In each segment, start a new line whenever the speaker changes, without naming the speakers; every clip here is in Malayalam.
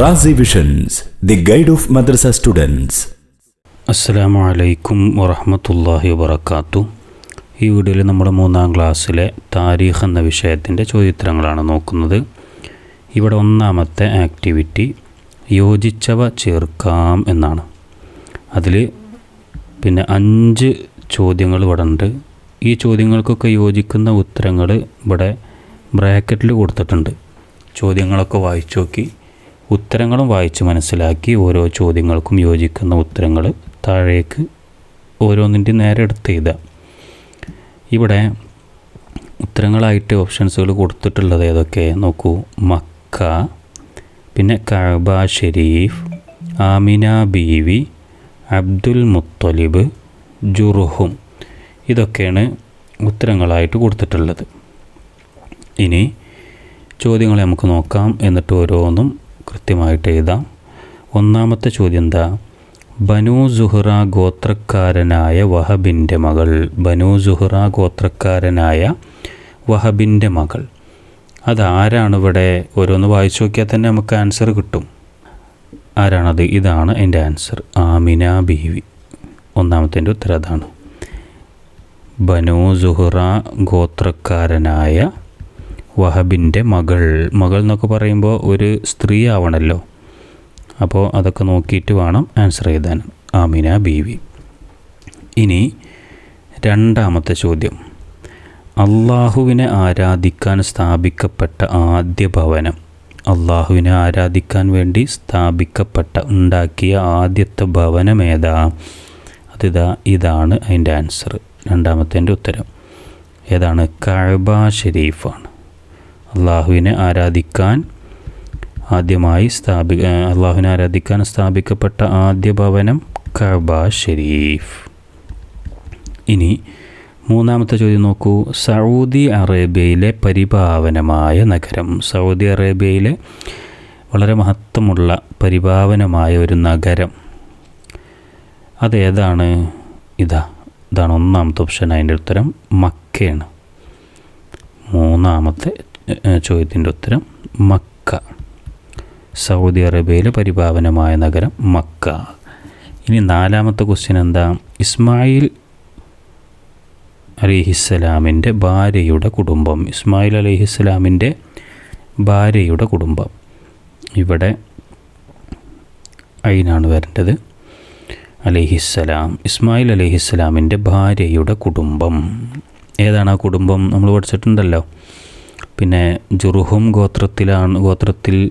Razi visions the guide of madrasa students
അസ്സലാമു അലൈക്കും വറഹമത്തല്ലാഹി വബർക്കാത്തു ഈ വീഡിയോയിൽ നമ്മൾ മൂന്നാം ക്ലാസ്സിലെ താരീഖ് എന്ന വിഷയത്തിന്റെ ചോദ്യോത്തരങ്ങളാണ് നോക്കുന്നത്. ഇവിടെ ഒന്നാമത്തെ ആക്ടിവിറ്റി യോജിച്ചവ ചേർക്കാം എന്നാണ്. അതിൽ പിന്നെ അഞ്ച് ചോദ്യങ്ങൾ ഇവിടെ ഉണ്ട്. ഈ ചോദ്യങ്ങൾക്കൊക്കെ യോജിക്കുന്ന ഉത്തരങ്ങൾ ഇവിടെ ബ്രാക്കറ്റിൽ കൊടുത്തിട്ടുണ്ട്. ചോദ്യങ്ങളൊക്കെ വായിച്ചു നോക്കി. ഉത്തരങ്ങളും വായിച്ച് മനസ്സിലാക്കി ഓരോ ചോദ്യങ്ങൾക്കും യോജിക്കുന്ന ഉത്തരങ്ങൾ താഴേക്ക് ഓരോന്നിന്റെ നേരെ എടുത്ത് എഴുതാം ഇവിടെ ഉത്തരങ്ങളായിട്ട് ഓപ്ഷൻസുകൾ കൊടുത്തിട്ടുള്ളത് ഏതൊക്കെ? നോക്കൂ. മക്ക പിന്നെ കഅബ ഷെരീഫ് ആമിന ബീവി അബ്ദുൽ മുത്തലിബ് ജുറുഹും ഇതൊക്കെയാണ് ഉത്തരങ്ങളായിട്ട് കൊടുത്തിട്ടുള്ളത്. ഇനി ചോദ്യങ്ങളെ നമുക്ക് നോക്കാം. എന്നിട്ട് ഓരോന്നും കൃത്യമായിട്ട് എഴുതാം. ഒന്നാമത്തെ ചോദ്യം എന്താ? ബനു സുഹ്റ ഗോത്രക്കാരനായ വഹബിന്റെ മകൾ. ബനു സുഹ്റ ഗോത്രക്കാരനായ വഹബിന്റെ മകൾ. അതാരാണ് ഇവിടെ? ഓരോന്ന് വായിച്ചു നോക്കിയാൽ തന്നെ നമുക്ക് ആൻസർ കിട്ടും. ആരാണത്? ഇതാണ് എന്റെ ആൻസർ ആമിന ബീവി. ഒന്നാമത്തെ ഉത്തരം അതാണ്. ബനു സുഹ്റ ഗോത്രക്കാരനായ വഹബിന്റെ മകൾ. മകൾ എന്നൊക്കെ പറയുമ്പോൾ ഒരു സ്ത്രീ ആവണല്ലോ അപ്പോൾ അതൊക്കെ നോക്കിയിട്ട് വേണം ആൻസർ ചെയ്താൻ ആമിന ബീവി. ഇനി രണ്ടാമത്തെ ചോദ്യം. അള്ളാഹുവിനെ ആരാധിക്കാൻ സ്ഥാപിക്കപ്പെട്ട ആദ്യ ഭവനം. അള്ളാഹുവിനെ ആരാധിക്കാൻ വേണ്ടി സ്ഥാപിക്കപ്പെട്ട ഉണ്ടാക്കിയ ആദ്യത്തെ ഭവനം ഏതാ? അതിതാ ഇതാണ് അതിന്റെ ആൻസർ. രണ്ടാമത്തെ ഉത്തരം. ഏതാണ്? കഴബ ഷെരീഫാണ്. അള്ളാഹുവിനെ ആരാധിക്കാൻ ആദ്യമായി സ്ഥാപി അള്ളാഹുവിനെ ആരാധിക്കാൻ സ്ഥാപിക്കപ്പെട്ട ആദ്യ ഭവനം കഅബ ഷെരീഫ്. ഇനി മൂന്നാമത്തെ ചോദ്യം നോക്കൂ. സൗദി അറേബ്യയിലെ പരിപാവനമായ നഗരം. സൗദി അറേബ്യയിലെ വളരെ മഹത്വമുള്ള പരിപാവനമായ ഒരു നഗരം. അതേതാണ് ഇതാ ഇതാണ് ഒന്നാമത്തെ ഓപ്ഷൻ അതിന്റെ ഉത്തരം മക്കയാണ് മൂന്നാമത്തെ ചോദ്യത്തിന്റെ ഉത്തരം മക്ക. സൗദി അറേബ്യയിലെ പരിപാവനമായ നഗരം മക്ക. ഇനി നാലാമത്തെ ക്വസ്റ്റ്യൻ എന്താ? ഇസ്മായിൽ അലിഹിസ്സലാമിന്റെ ഭാര്യയുടെ കുടുംബം. ഇസ്മായിൽ അലിഹിസ്സലാമിന്റെ ഭാര്യയുടെ കുടുംബം. ഇവിടെ അയിനാണ് വരേണ്ടത്. അലിഹിസ്സലാം ഇസ്മായിൽ അലിഹിസ്സലാമിന്റെ ഭാര്യയുടെ കുടുംബം. ഏതാണ് ആ കുടുംബം? നമ്മൾ പഠിച്ചിട്ടുണ്ടല്ലോ. പിന്നെ ജുറുഹും ഗോത്രത്തിലാണ് ഗോത്രത്തിൽ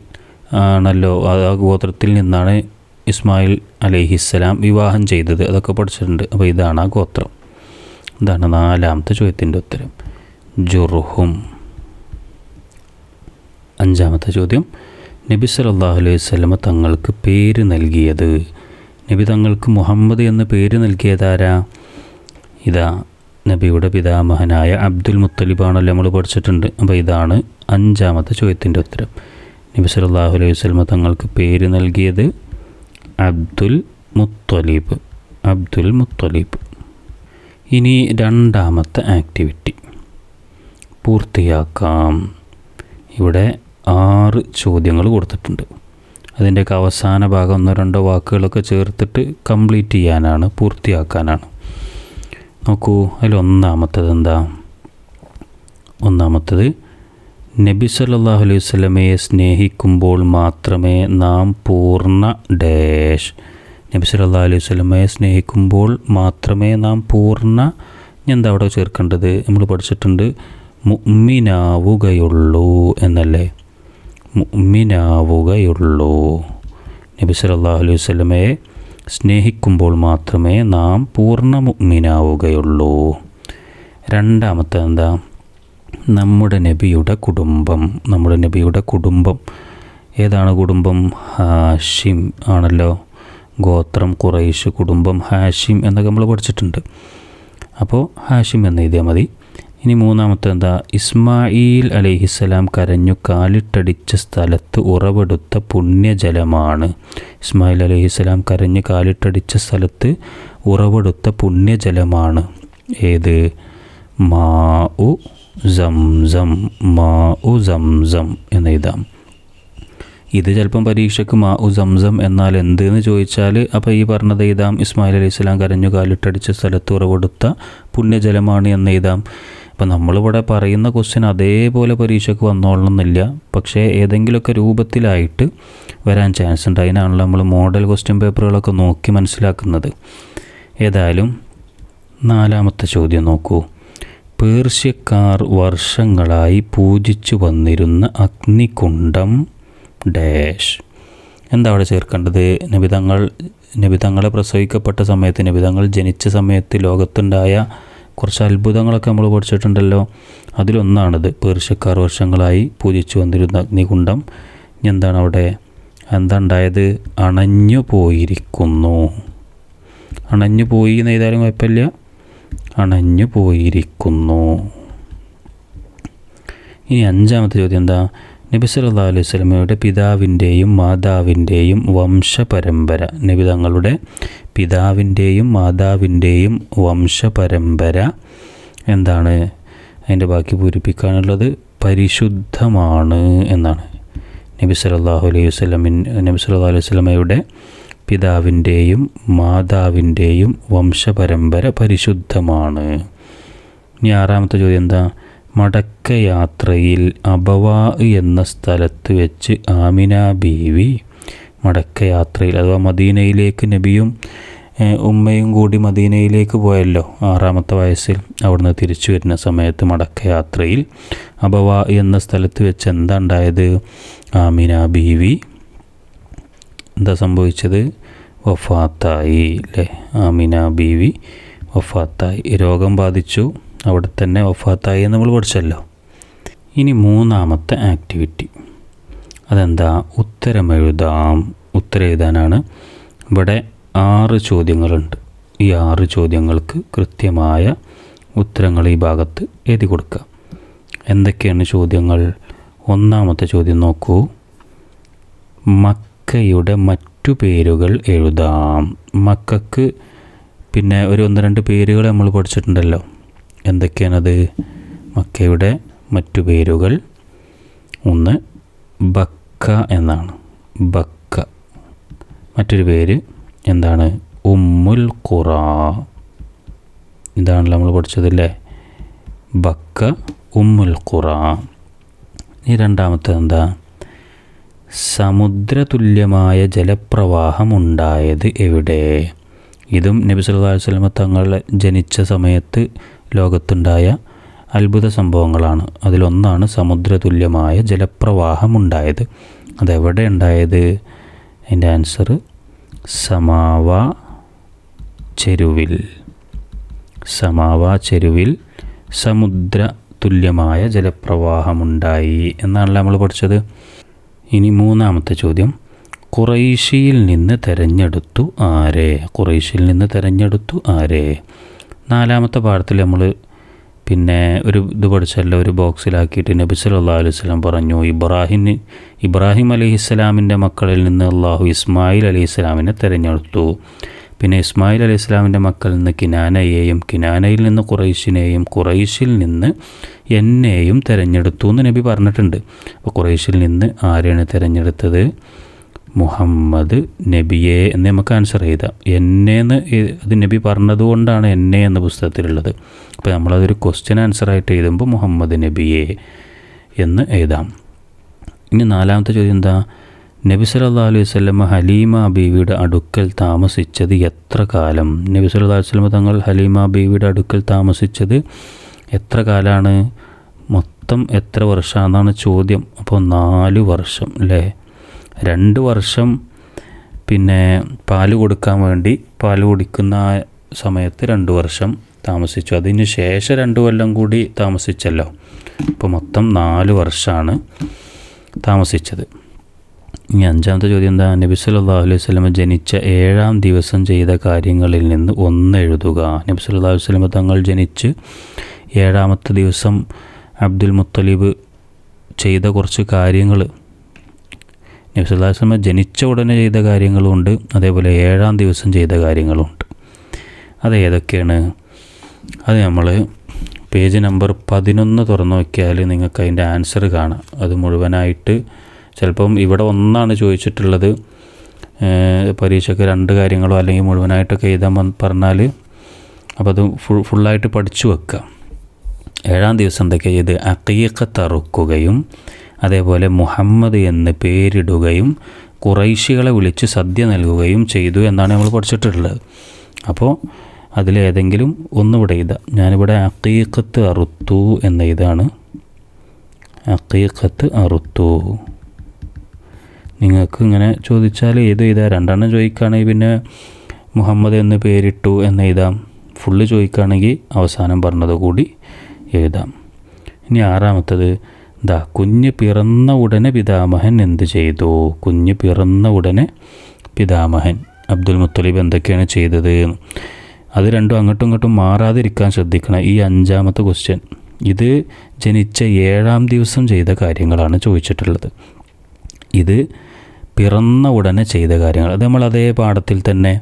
ആണല്ലോ ആ ഗോത്രത്തിൽ നിന്നാണ് ഇസ്മായിൽ അലഹിസ്സലാം വിവാഹം ചെയ്തത്. അതൊക്കെ പഠിച്ചിട്ടുണ്ട്. അപ്പോൾ ഇതാണ് ആ ഗോത്രം. ഇതാണ് നാലാമത്തെ ചോദ്യത്തിന്റെ ഉത്തരം. ജുറുഹും. അഞ്ചാമത്തെ ചോദ്യം. നബി സല്ലല്ലാഹു അലൈഹി സ്വലമ തങ്ങൾക്ക് പേര് നൽകിയത്. നബി തങ്ങൾക്ക് മുഹമ്മദ് എന്ന് പേര് നൽകിയതാരാ ഇതാ നബിയുടെ പിതാമഹനായ അബ്ദുൽ മുത്തലിബാണല്ലോ നമ്മൾ പഠിച്ചിട്ടുണ്ട്. അപ്പോൾ ഇതാണ് അഞ്ചാമത്തെ ചോദ്യത്തിന്റെ ഉത്തരം. നബി സല്ലല്ലാഹു അലൈഹി വസ്ലമ തങ്ങൾക്ക് പേര് നൽകിയത് അബ്ദുൽ മുത്തലീബ്. അബ്ദുൽ മുത്തലീബ്. ഇനി രണ്ടാമത്തെ ആക്ടിവിറ്റി. പൂർത്തിയാക്കാം. ഇവിടെ ആറ് ചോദ്യങ്ങൾ കൊടുത്തിട്ടുണ്ട്. അതിന്റെയൊക്കെ അവസാന ഭാഗം ഒന്നോ രണ്ടോ വാക്കുകളൊക്കെ ചേർത്തിട്ട് കംപ്ലീറ്റ് ചെയ്യാനാണ് പൂർത്തിയാക്കാനാണ്. നോക്കൂ അതിൽ ഒന്നാമത്തത് എന്താ? ഒന്നാമത്തത് നബി സല്ലാഹു അലൈഹി വസല്ലമയെ സ്നേഹിക്കുമ്പോൾ മാത്രമേ നാം പൂർണ ഡാഷ്. നബി സല്ലാ അലൈഹി വസല്ലമയെ സ്നേഹിക്കുമ്പോൾ മാത്രമേ നാം പൂർണ എന്താ അവിടെ ചേർക്കേണ്ടത്? നമ്മൾ പഠിച്ചിട്ടുണ്ട് മുമ്മിനാവുകയുള്ളൂ എന്നല്ലേ? മുമ്മിനാവുകയുള്ളൂ നബി സല്ലാ അലൈഹി വസല്ലമയെ സ്നേഹിക്കുമ്പോൾ മാത്രമേ നാം പൂർണ മുഗ്മിനാവുകയുള്ളൂ രണ്ടാമത്തെ എന്താ? നമ്മുടെ നബിയുടെ കുടുംബം നമ്മുടെ നബിയുടെ കുടുംബം. ഏതാണ് കുടുംബം? ഹാഷിം ആണല്ലോ. ഗോത്രം കുറേശ് കുടുംബം ഹാഷിം എന്നൊക്കെ നമ്മൾ പഠിച്ചിട്ടുണ്ട്. അപ്പോൾ ഹാഷിം എന്ന് എഴുതിയാൽ മതി. ഇനി മൂന്നാമത്തെ എന്താ? ഇസ്മായിൽ അലൈഹിസ്സലാം കരഞ്ഞു കാലിട്ടടിച്ച സ്ഥലത്ത് ഉറവെടുത്ത പുണ്യജലമാണ്. ഇസ്മായിൽ അലൈഹിസ്സലാം കരഞ്ഞു കാലിട്ടടിച്ച സ്ഥലത്ത് ഉറവെടുത്ത പുണ്യജലമാണ്. ഏത്? മാ ഉ സംസം മാ ഉ സംസം എന്ന് എഴുതാം. ഇത് ചിലപ്പം പരീക്ഷയ്ക്ക് മാ ഉ സംസം എന്നാൽ എന്തെന്ന് ചോദിച്ചാൽ അപ്പോൾ ഈ പറഞ്ഞത് എഴുതാം ഇസ്മായിൽ അലൈഹി സ്വലാം കരഞ്ഞു കാലിട്ടടിച്ച സ്ഥലത്ത് ഉറവെടുത്ത പുണ്യജലമാണ് എന്ന് എഴുതാം അപ്പം നമ്മളിവിടെ പറയുന്ന ക്വസ്റ്റ്യൻ അതേപോലെ പരീക്ഷയ്ക്ക് വന്നോളണമെന്നില്ല. പക്ഷേ ഏതെങ്കിലുമൊക്കെ രൂപത്തിലായിട്ട് വരാൻ ചാൻസ് ഉണ്ട്. അതിനാണല്ലോ നമ്മൾ മോഡൽ ക്വസ്റ്റ്യൻ പേപ്പറുകളൊക്കെ നോക്കി മനസ്സിലാക്കുന്നത്. ഏതായാലും നാലാമത്തെ ചോദ്യം നോക്കൂ. പേർഷ്യക്കാർ വർഷങ്ങളായി പൂജിച്ചു വന്നിരുന്ന അഗ്നികുണ്ഡം ഡാഷ്. എന്താ അവിടെ ചേർക്കേണ്ടത്? നിബിതങ്ങൾ നിബിതങ്ങളെ പ്രസവിക്കപ്പെട്ട സമയത്ത് നിബിതങ്ങൾ ജനിച്ച സമയത്ത് ലോകത്തുണ്ടായ കുറച്ച് അത്ഭുതങ്ങളൊക്കെ നമ്മൾ പഠിച്ചിട്ടുണ്ടല്ലോ. അതിലൊന്നാണിത് പേർഷ്യക്കാർ വർഷങ്ങളായി പൂജിച്ചു വന്നിരുന്ന അഗ്നികുണ്ഡം. എന്താണ് അവിടെ? എന്താ ഉണ്ടായത്? അണഞ്ഞു പോയിരിക്കുന്നു. അണഞ്ഞു പോയി എന്ന് ഏതായാലും കുഴപ്പമില്ല. അണഞ്ഞു പോയിരിക്കുന്നു. ഇനി അഞ്ചാമത്തെ ചോദ്യം എന്താ? നബി സല്ലല്ലാഹു അലൈഹി സ്വലമയുടെ പിതാവിന്റെയും മാതാവിന്റെയും വംശപരമ്പര. നബി തങ്ങളുടെ പിതാവിന്റെയും മാതാവിന്റെയും വംശപരമ്പര എന്താണ്? അതിന്റെ ബാക്കി പൂരിപ്പിക്കാനുള്ളത് പരിശുദ്ധമാണ് എന്നാണ്. നബി സല്ലാഹു അലൈഹി വസ്ലമിൻ നബി സല്ലാ അലൈഹി സ്വലമയുടെ പിതാവിന്റെയും മാതാവിന്റെയും വംശപരമ്പര പരിശുദ്ധമാണ്. ഇനി ആറാമത്തെ ചോദ്യം എന്താ? മടക്കയാത്രയിൽ അബവാ എന്ന സ്ഥലത്ത് വെച്ച് ആമിന ബീവി മടക്കയാത്രയിൽ അഥവാ മദീനയിലേക്ക് നബിയും ഉമ്മയും കൂടി മദീനയിലേക്ക് പോയല്ലോ ആറാമത്തെ വയസ്സിൽ. അവിടുന്ന് തിരിച്ചു വരുന്ന സമയത്ത് മടക്കയാത്രയിൽ അബവ എന്ന സ്ഥലത്ത് വെച്ച് എന്താ ഉണ്ടായത്? ആമിന ബീവി എന്താ സംഭവിച്ചത്? വഫാത്തായി അല്ലേ ആമിന ബീവി വഫാത്തായി. രോഗം ബാധിച്ചു. അവിടെ തന്നെ ഒഫാത്തായി നമ്മൾ പഠിച്ചല്ലോ. ഇനി മൂന്നാമത്തെ ആക്ടിവിറ്റി. അതെന്താ? ഉത്തരമെഴുതാം ഉത്തരം എഴുതാനാണ് ഇവിടെ ആറ് ചോദ്യങ്ങളുണ്ട്. ഈ ആറ് ചോദ്യങ്ങൾക്ക് കൃത്യമായ ഉത്തരങ്ങൾ ഈ ഭാഗത്ത് എഴുതി കൊടുക്കുക. എന്തൊക്കെയാണ് ചോദ്യങ്ങൾ? ഒന്നാമത്തെ ചോദ്യം നോക്കൂ. മക്കയുടെ മറ്റു പേരുകൾ എഴുതാം. മക്കക്ക് പിന്നെ ഒരു ഒന്ന് രണ്ട് പേരുകൾ നമ്മൾ പഠിച്ചിട്ടുണ്ടല്ലോ. എന്തൊക്കെയാണത്? മക്കയുടെ മറ്റു പേരുകൾ. ഒന്ന് ബക്ക എന്നാണ്. ബക്ക. മറ്റൊരു പേര് എന്താണ്? ഉമ്മുൽ ഖുറ. ഇതാണല്ലോ നമ്മൾ പഠിച്ചതല്ലേ? ബക്ക ഉമ്മുൽ ഖുറ. ഇനി രണ്ടാമത്തെ എന്താ? സമുദ്രതുല്യമായ ജലപ്രവാഹം ഉണ്ടായത് എവിടെ? ഇതും നബി സല്ലല്ലാഹു അലൈഹി തങ്ങൾ ജനിച്ച സമയത്ത് ലോകത്തുണ്ടായ അത്ഭുത സംഭവങ്ങളാണ്. അതിലൊന്നാണ് സമുദ്രതുല്യമായ ജലപ്രവാഹം ഉണ്ടായത് അതെവിടെ ഉണ്ടായത്? അതിന്റെ ആൻസർ സമാവ ചെരുവിൽ. സമാവ ചെരുവിൽ സമുദ്ര തുല്യമായ ജലപ്രവാഹമുണ്ടായി എന്നാണല്ലോ നമ്മൾ പഠിച്ചത്? ഇനി മൂന്നാമത്തെ ചോദ്യം. കുറൈശിയിൽ നിന്ന് തെരഞ്ഞെടുത്തു ആരെ? കുറൈശിയിൽ നിന്ന് തെരഞ്ഞെടുത്തു ആരെ? നാലാമത്തെ പാഠത്തിൽ നമ്മൾ പിന്നെ ഒരു ഇത് പഠിച്ചല്ലോ ഒരു ബോക്സിലാക്കിയിട്ട് നബി സല്ലല്ലാഹു അലൈഹി സ്വലാം പറഞ്ഞു ഇബ്രാഹിം ഇബ്രാഹിം അലൈഹിസ്സലാമിന്റെ മക്കളിൽ നിന്ന് അള്ളാഹു ഇസ്മായിൽ അലൈഹിസ്സലാമിനെ തിരഞ്ഞെടുത്തു. പിന്നെ ഇസ്മായിൽ അലൈഹി ഇസ്ലാമിന്റെ മക്കളിൽ നിന്ന് കിനാനയെയും കിനാനയിൽ നിന്ന് ഖുറൈശിനെയും ഖുറൈശിൽ നിന്ന് എന്നെയും തിരഞ്ഞെടുത്തു എന്ന് നബി പറഞ്ഞിട്ടുണ്ട്. അപ്പോൾ ഖുറൈശിൽ നിന്ന് ആരെയാണ് തിരഞ്ഞെടുത്തത്? മുഹമ്മദ് നബിയെ എന്ന് നമുക്ക് ആൻസർ ചെയ്താം എന്നെന്ന് എന്ന് അത് നബി പറഞ്ഞതുകൊണ്ടാണ് എന്നെ എന്ന പുസ്തകത്തിലുള്ളത്. അപ്പോൾ നമ്മളതൊരു ക്വസ്റ്റ്യൻ ആൻസർ ആയിട്ട് എഴുതുമ്പോൾ മുഹമ്മദ് നബിയെ എന്ന് എഴുതാം. ഇനി നാലാമത്തെ ചോദ്യം എന്താ? നബി സല്ലാ അലൈഹി വസല്ലമ ഹലീമ ബീവിയുടെ അടുക്കൽ താമസിച്ചത് എത്ര കാലം? നബി സല്ലല്ലാഹു അലൈഹി സ്വലമ തങ്ങൾ ഹലീമ ബീവിയുടെ അടുക്കൽ താമസിച്ചത് എത്ര കാലമാണ് മൊത്തം എത്ര വർഷമാണെന്നാണ് ചോദ്യം. അപ്പോൾ നാല് വർഷം അല്ലേ രണ്ട് വർഷം പിന്നെ പാൽ കൊടുക്കാൻ വേണ്ടി പാൽ കുടിക്കുന്ന സമയത്ത് രണ്ട് വർഷം താമസിച്ചു. അതിന് ശേഷം രണ്ട് കൊല്ലം കൂടി താമസിച്ചല്ലോ. അപ്പോൾ മൊത്തം നാല് വർഷമാണ് താമസിച്ചത്. ഇനി അഞ്ചാമത്തെ ചോദ്യം എന്താ? നബി സല്ലല്ലാഹു അലൈഹി വസല്ലമ ജനിച്ച ഏഴാം ദിവസം ചെയ്ത കാര്യങ്ങളിൽ നിന്ന് ഒന്ന് എഴുതുക. നബി സല്ലല്ലാഹു അലൈഹി വസല്ലമ തങ്ങൾ ജനിച്ച് ഏഴാമത്തെ ദിവസം അബ്ദുൽ മുത്തലിബ് ചെയ്ത കുറച്ച് കാര്യങ്ങൾ നബി സല്ലല്ലാഹു അലൈഹി വസല്ലമ ജനിച്ച ഉടനെ ചെയ്ത കാര്യങ്ങളുമുണ്ട് അതേപോലെ ഏഴാം ദിവസം ചെയ്ത കാര്യങ്ങളുമുണ്ട് അത് ഏതൊക്കെയാണ്? അത് നമ്മൾ പേജ് നമ്പർ പതിനൊന്ന് തുറന്നു നോക്കിയാൽ നിങ്ങൾക്ക് അതിന്റെ ആൻസർ കാണാം. അത് മുഴുവനായിട്ട് ചിലപ്പം ഇവിടെ ഒന്നാണ് ചോദിച്ചിട്ടുള്ളത്. പരീക്ഷയ്ക്ക് രണ്ട് കാര്യങ്ങളോ അല്ലെങ്കിൽ മുഴുവനായിട്ടൊക്കെ എഴുതാൻ പറഞ്ഞാൽ അപ്പോൾ അത് ഫുൾ ഫുള്ളായിട്ട് പഠിച്ചു വെക്കുക ഏഴാം ദിവസം എന്തൊക്കെയാണ് ചെയ്ത് അക്കീക്കത്ത് അറുക്കുകയും അതേപോലെ മുഹമ്മദ് എന്ന് പേരിടുകയും കുറൈശികളെ വിളിച്ച് സദ്യ നൽകുകയും ചെയ്തു എന്നാണ് നമ്മൾ പഠിച്ചിട്ടുള്ളത്. അപ്പോൾ അതിലേതെങ്കിലും ഒന്നിവിടെ എഴുതാം. ഞാനിവിടെ അക്കീക്കത്ത് അറുത്തു എന്ന ഇതാണ് അക്കീക്കത്ത് അറുത്തു. നിങ്ങൾക്ക് ഇങ്ങനെ ചോദിച്ചാൽ ഏത് എഴുതാം? രണ്ടെണ്ണം ചോദിക്കുകയാണെങ്കിൽ പിന്നെ മുഹമ്മദ് എന്ന് പേരിട്ടു എന്ന് എഴുതാം. ഫുള്ള് ചോദിക്കുകയാണെങ്കിൽ അവസാനം പറഞ്ഞത് കൂടി എഴുതാം. ഇനി ആറാമത്തത് ദാ കുഞ്ഞ് പിറന്ന ഉടനെ പിതാമഹൻ എന്ത് ചെയ്തു? കുഞ്ഞ് പിറന്ന ഉടനെ പിതാമഹൻ അബ്ദുൽ മുത്തലിബ് എന്തൊക്കെയാണ് ചെയ്തത്. അത് രണ്ടും അങ്ങോട്ടും ഇങ്ങോട്ടും മാറാതിരിക്കാൻ ശ്രദ്ധിക്കണം. ഈ അഞ്ചാമത്തെ ക്വസ്റ്റ്യൻ ഇത് ജനിച്ച ഏഴാം ദിവസം ചെയ്ത കാര്യങ്ങളാണ് ചോദിച്ചിട്ടുള്ളത്. ഇത് പിറന്ന ഉടനെ ചെയ്ത കാര്യങ്ങൾ. അത് നമ്മൾ അതേ പാഠത്തിൽ തന്നെ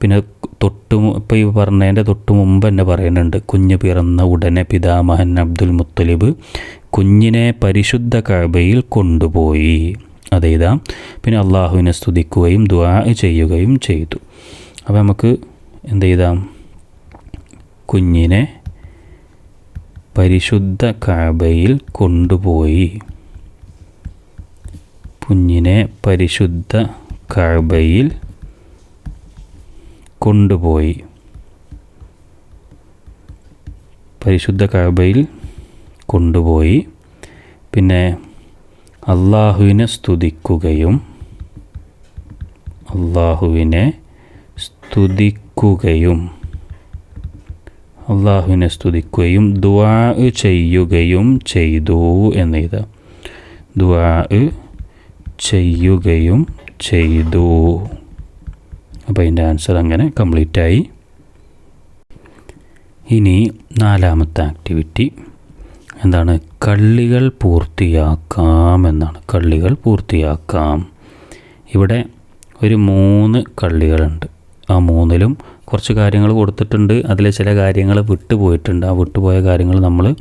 പിന്നെ തൊട്ട് ഇപ്പോൾ ഈ പറഞ്ഞതിന്റെ തൊട്ട് മുമ്പ് തന്നെ പറയുന്നുണ്ട്. കുഞ്ഞ് പിറന്ന ഉടനെ പിതാമഹൻ അബ്ദുൽ മുത്തലിബ് കുഞ്ഞിനെ പരിശുദ്ധ കഅബയിൽ കൊണ്ടുപോയി. അതെഴുതാം പിന്നെ അള്ളാഹുവിനെ സ്തുതിക്കുകയും ദുആ ചെയ്യുകയും ചെയ്തു. അപ്പോൾ നമുക്ക് എന്ത് ചെയ്താം കുഞ്ഞിനെ പരിശുദ്ധ കഅബയിൽ കൊണ്ടുപോയി. കുഞ്ഞിനെ പരിശുദ്ധ കഅബയിൽ കൊണ്ടുപോയി. പരിശുദ്ധ കഅബയിൽ കൊണ്ടുപോയി. പിന്നെ അള്ളാഹുവിനെ സ്തുതിക്കുകയും അള്ളാഹുവിനെ സ്തുതിക്കുകയും അള്ളാഹുവിനെ സ്തുതിക്കുകയും ദുവാ ചെയ്യുകയും ചെയ്തു എന്നെഴുത. ദുവാ ചെയ്യുകയും ചെയ്തു. അപ്പോൾ അതിന്റെ ആൻസർ അങ്ങനെ കംപ്ലീറ്റായി. ഇനി നാലാമത്തെ ആക്ടിവിറ്റി. എന്താണ്? കള്ളികൾ പൂർത്തിയാക്കാം എന്നാണ്. കള്ളികൾ പൂർത്തിയാക്കാം. ഇവിടെ ഒരു മൂന്ന് കള്ളികളുണ്ട്. ആ മൂന്നിലും കുറച്ച് കാര്യങ്ങൾ കൊടുത്തിട്ടുണ്ട്. അതിലെ ചില കാര്യങ്ങൾ വിട്ടുപോയിട്ടുണ്ട്. ആ വിട്ടുപോയ കാര്യങ്ങൾ നമ്മൾ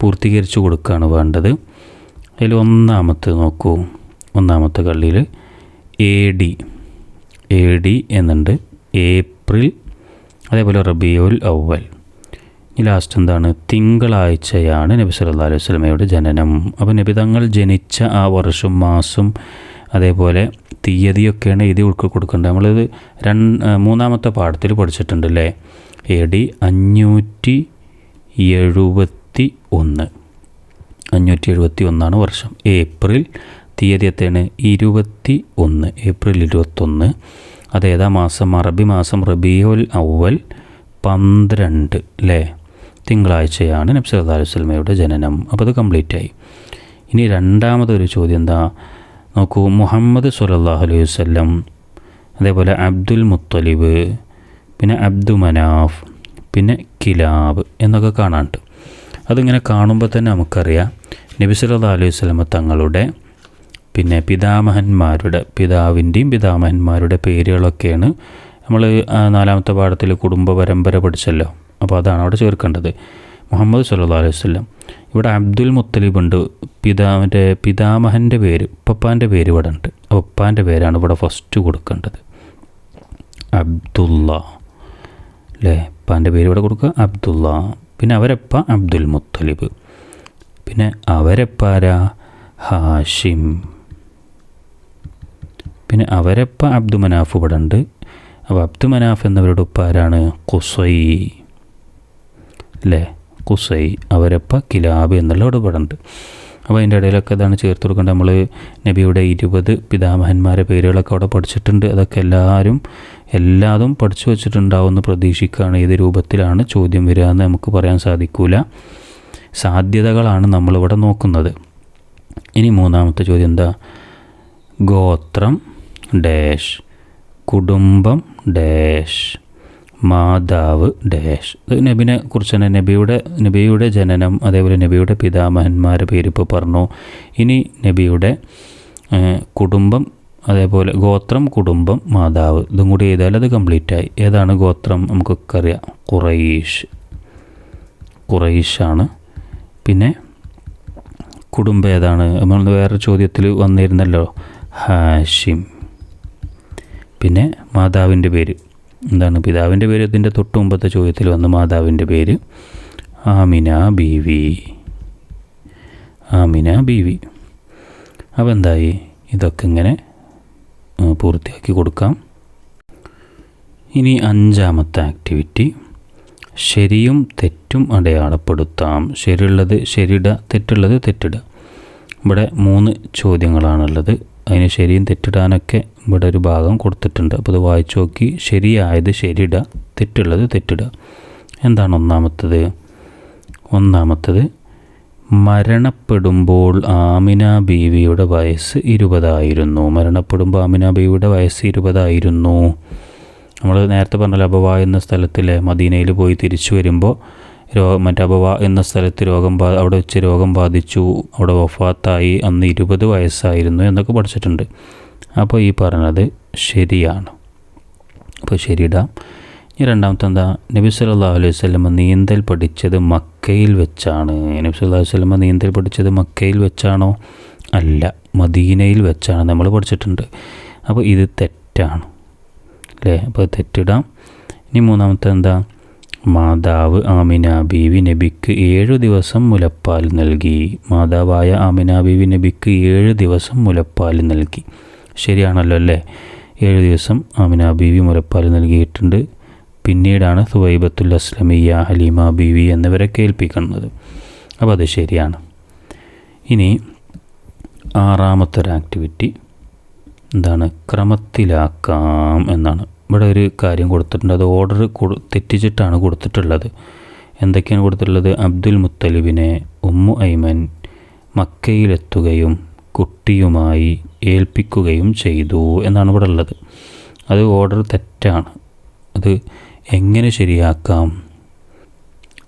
പൂർത്തീകരിച്ച് കൊടുക്കുകയാണ് വേണ്ടത്. അതിൽ ഒന്നാമത്തെ നോക്കൂ. ഒന്നാമത്തെ കള്ളിയിൽ എ ഡി എ ഡി എന്നുണ്ട്. ഏപ്രിൽ അതേപോലെ റബിയുൽ അവൽ ഈ ലാസ്റ്റ് എന്താണ്? തിങ്കളാഴ്ചയാണ് നബി സല്ലല്ലാഹു അലൈഹി വസല്ലമയുടെ ജനനം. അപ്പോൾ നബി തങ്ങൾ ജനിച്ച ആ വർഷം മാസം അതേപോലെ തീയതിയൊക്കെയാണ് എഴുതി ഉൾക്കൊ കൊടുക്കേണ്ടത്. നമ്മളിത് രണ്ട് മൂന്നാമത്തെ പാഠത്തിൽ പഠിച്ചിട്ടുണ്ട് അല്ലേ എ ഡി അഞ്ഞൂറ്റി എഴുപത്തി ഒന്ന്. അഞ്ഞൂറ്റി എഴുപത്തി ഒന്നാണ് വർഷം. ഏപ്രിൽ തീയതി എത്രയാണ്? ഇരുപത്തി ഒന്ന്. ഏപ്രിൽ ഇരുപത്തൊന്ന്. അതേതാ മാസം? അറബി മാസം റബിയുൽ അവൽ പന്ത്രണ്ട് അല്ലേ തിങ്കളാഴ്ചയാണ് നബി സല്ലല്ലാഹു അലൈഹി ജനനം. അപ്പോൾ അത് കംപ്ലീറ്റ് ആയി. ഇനി രണ്ടാമതൊരു ചോദ്യം എന്താ? നോക്കൂ മുഹമ്മദ് സുലല്ലാഹു അലൈഹി വല്ലം അതേപോലെ അബ്ദുൽ മുത്തലിബ് പിന്നെ അബ്ദു മനാഫ് പിന്നെ കിലാബ് എന്നൊക്കെ കാണാനുണ്ട്. അതിങ്ങനെ കാണുമ്പോൾ തന്നെ നമുക്കറിയാം നബി സുല്ലാ അലൈഹി വല്ലമ തങ്ങളുടെ പിന്നെ പിതാമഹന്മാരുടെ പിതാവിന്റെയും പിതാമഹന്മാരുടെ പേരുകളൊക്കെയാണ് നമ്മൾ നാലാമത്തെ പാഠത്തിൽ കുടുംബ പരമ്പര പഠിച്ചല്ലോ. അപ്പോൾ അതാണ് അവിടെ ചേർക്കേണ്ടത്. മുഹമ്മദ് സല്ലാ അലൈഹി വസല്ലം. ഇവിടെ അബ്ദുൽ മുത്തലിബ് ഉണ്ട്. പിതാവിന്റെ പിതാമഹന്റെ പേര് ഉപ്പപ്പാന്റെ പേര് ഇവിടെ ഉണ്ട്. ഉപ്പാന്റെ പേരാണ് ഇവിടെ ഫസ്റ്റ് കൊടുക്കേണ്ടത്. അബ്ദുള്ള. അല്ലേ? ഉപ്പാന്റെ പേര് ഇവിടെ കൊടുക്കുക. അബ്ദുള്ള. പിന്നെ അവരപ്പ? അബ്ദുൽ മുത്തലിബ്. പിന്നെ അവരപ്പാരാ ഹാഷിം. പിന്നെ അവരപ്പ? അബ്ദു മനാഫ് ഇവിടെ ഉണ്ട്. അപ്പോൾ അബ്ദു മനാഫ് എന്നവരുടെ ഉപ്പാരാണ് കുസൈ അല്ലേ കുസൈ അവരപ്പ കിലാബ് എന്നുള്ള ഇവിടെ അപ്പോൾ അതിന്റെ ഇടയിലൊക്കെ ഇതാണ് ചേർത്ത് കൊടുക്കേണ്ടത്. നമ്മൾ നബിയുടെ ഇരുപത് പിതാമഹന്മാരെ പേരുകളൊക്കെ അവിടെ പഠിച്ചിട്ടുണ്ട്. അതൊക്കെ എല്ലാവരും എല്ലാതും പഠിച്ചു വച്ചിട്ടുണ്ടാവുമെന്ന് പ്രതീക്ഷിക്കുകയാണ്. ഏത് രൂപത്തിലാണ് ചോദ്യം വരിക എന്ന് നമുക്ക് പറയാൻ സാധിക്കൂല. സാധ്യതകളാണ് നമ്മളിവിടെ നോക്കുന്നത്. ഇനി മൂന്നാമത്തെ ചോദ്യം എന്താ? ഗോത്രം ഡാഷ്. കുടുംബം ഡാഷ്. മാതാവ് ഡാഷ്. നബിനെ കുറിച്ച് തന്നെ നബിയുടെ നബിയുടെ ജനനം അതേപോലെ നബിയുടെ പിതാമഹന്മാരുടെ പേരിപ്പോൾ പറഞ്ഞു. ഇനി നബിയുടെ കുടുംബം അതേപോലെ ഗോത്രം കുടുംബം മാതാവ് ഇതും കൂടി ചെയ്താൽ അത് കംപ്ലീറ്റ് ആയി. ഏതാണ് ഗോത്രം? നമുക്കൊക്കെ അറിയാം. ഖുറൈഷ് കുറൈഷാണ് പിന്നെ കുടുംബം ഏതാണ്? നമ്മൾ വേറെ ചോദ്യത്തിൽ വന്നിരുന്നല്ലോ. ഹാഷിം. പിന്നെ മാതാവിന്റെ പേര്. എന്താണ് പിതാവിന്റെ പേര് ഇതിന്റെ തൊട്ട് മുമ്പത്തെ ചോദ്യത്തിൽ വന്ന മാതാവിന്റെ പേര് ആമിന ബീവി. ആമിന ബീവി. അപ്പോൾ എന്തായി? ഇതൊക്കെ ഇങ്ങനെ പൂർത്തിയാക്കി കൊടുക്കാം. ഇനി അഞ്ചാമത്തെ ആക്ടിവിറ്റി. ശരിയും തെറ്റും അടയാളപ്പെടുത്താം. ശരിയുള്ളത് ശരിയിട തെറ്റുള്ളത് തെറ്റിടുക. ഇവിടെ മൂന്ന് ചോദ്യങ്ങളാണുള്ളത്. അതിന് ശരിയും തെറ്റിടാനൊക്കെ ഇവിടെ ഒരു ഭാഗം കൊടുത്തിട്ടുണ്ട്. അപ്പോൾ അത് വായിച്ചു നോക്കി. ശരിയായത് ശരിയിടുക തെറ്റുള്ളത് തെറ്റിടുക എന്താണ് ഒന്നാമത്തത്? ഒന്നാമത്തത് മരണപ്പെടുമ്പോൾ ആമിന ബീവിയുടെ വയസ്സ് ഇരുപതായിരുന്നു. മരണപ്പെടുമ്പോൾ ആമിന ബീവിയുടെ വയസ്സ് ഇരുപതായിരുന്നു. നമ്മൾ നേരത്തെ പറഞ്ഞല്ലോ അബവ എന്ന സ്ഥലത്തിലെ മദീനയിൽ പോയി തിരിച്ചു വരുമ്പോൾ രോ മറ്റേ എന്ന സ്ഥലത്ത് രോഗം ബാ അവിടെ വെച്ച് രോഗം ബാധിച്ചു. അവിടെ വഫാത്തായി. അന്ന് ഇരുപത് വയസ്സായിരുന്നു എന്നൊക്കെ പഠിച്ചിട്ടുണ്ട്. അപ്പോൾ ഈ പറഞ്ഞത് ശരിയാണ്. അപ്പോൾ ശരിയിടാം. ഇനി രണ്ടാമത്തെ എന്താ നബി സല്ലാ അലൈഹി സ്വലമ നീന്തൽ പഠിച്ചത് മക്കയിൽ വെച്ചാണ്. നബി സല്ലാ അലൈഹി സ്വലമ നീന്തൽ പഠിച്ചത് മക്കയിൽ വെച്ചാണോ? അല്ല മദീനയിൽ വെച്ചാണ് നമ്മൾ പഠിച്ചിട്ടുണ്ട്. അപ്പോൾ ഇത് തെറ്റാണ്. അല്ലേ? അപ്പോൾ തെറ്റിടാം. ഇനി മൂന്നാമത്തെ എന്താ മാതാവ് ആമിന ബീവി നബിക്ക് ഏഴു ദിവസം മുലപ്പാൽ നൽകി. മാതാവായ ആമിന ബീവി നബിക്ക് ഏഴ് ദിവസം മുലപ്പാൽ നൽകി. ശരിയാണല്ലോ അല്ലേ? ഏഴ് ദിവസം ആമിന ബീവി മുലപ്പാൽ നൽകിയിട്ടുണ്ട്. പിന്നീടാണ് സുവൈബത്തുൽ അസ്ലമിയ ഹലീമ ബീവി എന്നിവരെ കേൾപ്പിക്കുന്നത്. അപ്പോൾ അത് ശരിയാണ്. ഇനി ആറാമത്തെ ഒരു ആക്ടിവിറ്റി എന്താണ്? ക്രമത്തിലാക്കാം എന്നാണ്. ഇവിടെ ഒരു കാര്യം കൊടുത്തിട്ടുണ്ട്. അത് ഓർഡർ കൊടു തെറ്റിച്ചിട്ടാണ് കൊടുത്തിട്ടുള്ളത്. എന്തൊക്കെയാണ് കൊടുത്തിട്ടുള്ളത്? അബ്ദുൽ മുത്തലിബിനെ ഉമ്മു ഐമൻ മക്കയിലെത്തുകയും കുട്ടിയുമായി ഏൽപ്പിക്കുകയും ചെയ്തു എന്നാണ് ഇവിടെ ഉള്ളത്. അത് ഓർഡർ തെറ്റാണ്. അത് എങ്ങനെ ശരിയാക്കാം?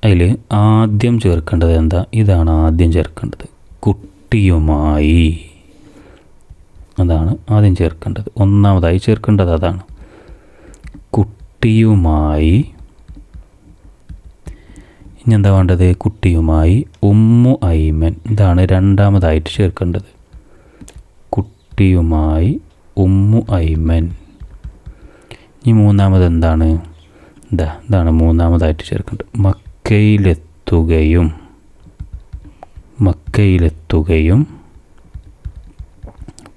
അതിൽ ആദ്യം ചേർക്കേണ്ടത് എന്താ? ഇതാണ് ആദ്യം ചേർക്കേണ്ടത്. കുട്ടിയുമായി. അതാണ് ആദ്യം ചേർക്കേണ്ടത്. ഒന്നാമതായി ചേർക്കേണ്ടത് അതാണ്. കുട്ടിയുമായി. ഇനി എന്താ വേണ്ടത്? കുട്ടിയുമായി ഉമ്മു ഐമൻ. ഇതാണ് രണ്ടാമതായിട്ട് ചേർക്കേണ്ടത്. കുട്ടിയുമായി ഉമ്മു ഐമൻ. ഇനി മൂന്നാമത് എന്താണ്? ഇതാ ഇതാണ് മൂന്നാമതായിട്ട് ചേർക്കേണ്ടത്. മക്കയിലെത്തുകയും മക്കയിലെത്തുകയും.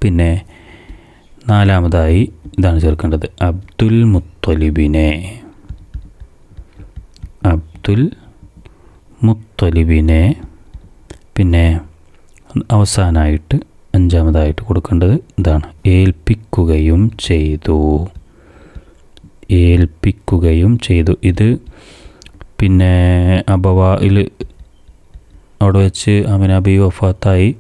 പിന്നെ നാലാമതായി ഇതാണ് ചേർക്കേണ്ടത്. അബ്ദുൽ മുത്തലിബിനെ അബ്ദുൽ മുത്തലിബിനെ പിന്നെ അവസാനമായിട്ട് അഞ്ചാമതായിട്ട് കൊടുക്കേണ്ടത് ഇതാണ്. ഏൽപ്പിക്കുകയും ചെയ്തു. ഏൽപ്പിക്കുകയും ചെയ്തു. ഇത് പിന്നെ അബവായിൽ അവിടെ വെച്ച് അമിനാബി വഫാത്തായി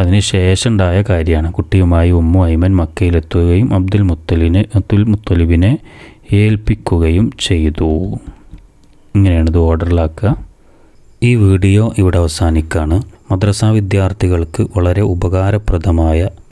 അതിന് ശേഷം ഉണ്ടായ കാര്യമാണ്. കുട്ടിയുമായി ഉമ്മു ഐമൻ മക്കയിലെത്തുകയും അബ്ദുൽ മുത്തലിനെ അബ്ദുൽ മുത്തലിബിനെ ഏൽപ്പിക്കുകയും ചെയ്തു. ഇങ്ങനെയാണ് ഇത് ഓർഡറിലാക്കുക. ഈ വീഡിയോ ഇവിടെ അവസാനിക്കുകയാണ്. മദ്രസ വിദ്യാർത്ഥികൾക്ക് വളരെ ഉപകാരപ്രദമായ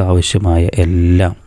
ആവശ്യമായ എല്ലാം